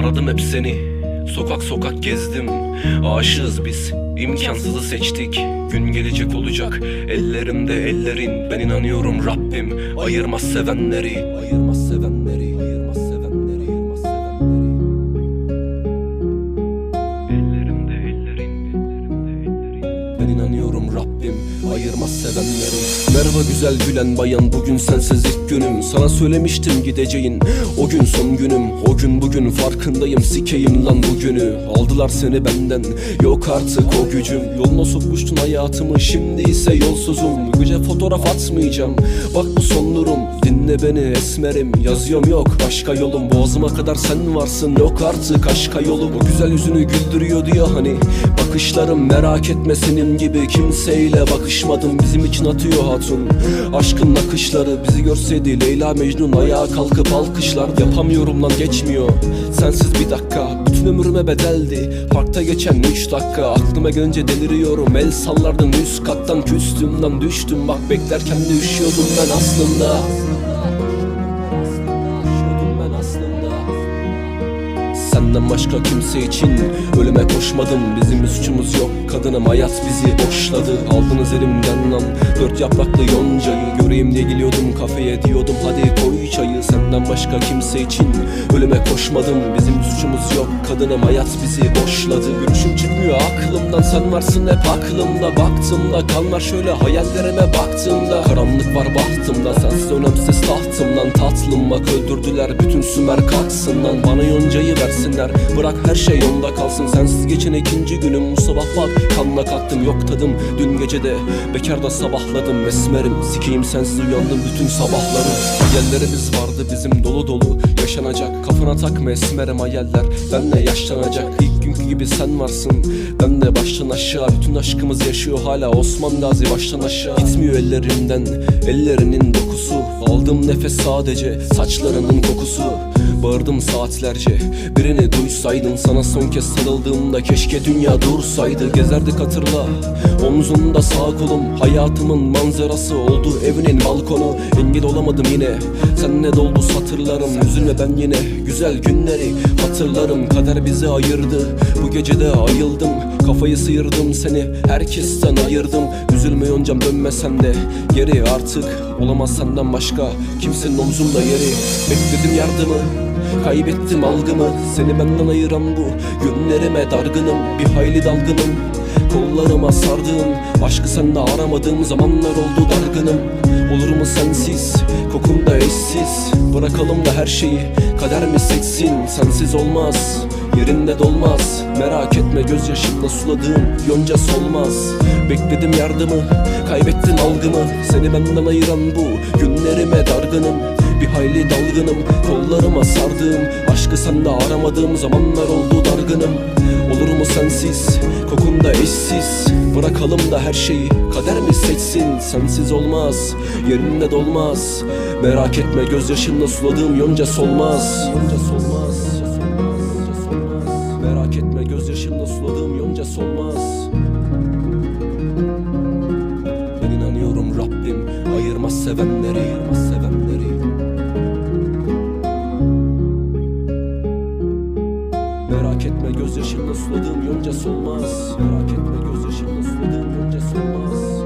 Aradım hep seni. Sokak sokak gezdim. Aşığız biz. İmkansızı seçtik. Gün gelecek olacak. Ellerimde ellerin. Ben inanıyorum Rabbim. Ayırmaz sevenleri. Ayırmaz sevenleri Rabbim Ayırmaz sevenleri. Merhaba güzel gülen bayan Bugün sensiz ilk günüm. Sana söylemiştim gideceğin O gün son günüm. O gün bugün farkındayım Sikeyim lan bugünü. Aldılar seni benden Yok artık o gücüm. Yoluna sokmuştun hayatımı Şimdi ise yolsuzum. Gece fotoğraf atmayacağım Bak bu son durum Dinle beni esmerim. Yazıyorum yok başka yolum. Boğazıma kadar sen varsın. Yok artık aşka yolum O güzel yüzünü güldürüyordu ya hani. Bakışlarım merak etme senin gibi. Kimseyle bakışmadım. Bizim için atıyor hatun. Aşkın nakışları Bizi görseydi Leyla Mecnun Ayağa kalkıp alkışlar. Yapamıyorum lan geçmiyor. Sensiz bir dakika. Bütün ömrüme bedeldi. Parkta geçen üç dakika. Aklıma gelince deliriyorum. El sallardın üst kattan küstüm lan düştüm. Bak beklerken de üşüyordum ben aslında Senden başka kimse için. Ölüme koşmadım Bizim suçumuz yok. Kadınım hayat bizi boşladı. Aldınız elimden lan. Dört yapraklı yoncayı. Göreyim diye geliyordum kafeye diyordum hadi koy çayı Senden başka kimse için. Ölüme koşmadım Bizim suçumuz yok. Kadınım hayat bizi boşladı. Görüşüm çıkmıyor aklımdan. Sen varsın hep aklımda. Baktığımda kanlar şöyle hayallerime baktığımda. Karanlık var bahtımda sensiz önemsiz tahtımdan. Tatlım bak öldürdüler. Bütün sümer kalksın Bana yoncayı versinler bırak her şey yolunda kalsın. Sensiz geçen ikinci günüm. Bu sabah bak Kanla kalktım yok tadım. Dün gece de Bekarda sabahladım. Esmerim Sikeyim sensiz uyandım bütün sabahları Hayallerimiz vardı bizim dolu dolu. Yaşanacak kafana takma esmerim hayaller. Benle yaşlanacak ilk günkü gibi sen varsın. Ben de baştan aşağı bütün aşkımız yaşıyor hala. Osman Gazi baştan aşağı. Gitmiyor ellerimden ellerinin dokusu. Aldığım nefes sadece saçlarının kokusu Bağırdım saatlerce. Birini duysaydın sana son kez sarıldığımda Keşke dünya dursaydı. Gezerdik hatırla Omzumda sağ kolum Hayatımın manzarası oldu Evinin balkonu. Engel olamadım yine Senle doldu satırlarım. Üzülme ben yine Güzel günleri hatırlarım. Kader bizi ayırdı Bu gece de ayıldım. Kafayı sıyırdım seni Herkesten ayırdım. Üzülme yoncam dönmesen de Geri artık Olamaz senden başka Kimsenin omzumda yeri. Bekledim yardımı Kaybettim algımı Seni benden ayıran bu. Günlerime dargınım Bir hayli dalgınım. Kollarıma sardığım Aşkı sende aramadığım zamanlar oldu dargınım. Olur mu sensiz? Kokun da eşsiz. Bırakalım da her şeyi. Kader mi seçsin Sensiz olmaz. Yerinde dolmaz. Merak etme gözyaşımla suladığım Yonca solmaz. Bekledim yardımı Kaybettim algımı. Seni benden ayıran bu. Günlerime dargınım bir hayli dalgınım. Kollarıma sardığım Aşkı sende aramadığım zamanlar oldu dargınım. Olur mu sensiz? Kokunda eşsiz. Bırakalım da her şeyi. Kader mi seçsin? Sensiz olmaz. Yerinde dolmaz. Merak etme gözyaşınla suladığım yonca solmaz. Yonca solmaz. Merak etme gözyaşımla suladığım yonca solmaz. Ben inanıyorum Rabbim. Ayırmaz sevenleri. ayırmaz Merak etme gözyaşımla suladığım yonca solmaz. Merak etme gözyaşımla suladığım yonca solmaz.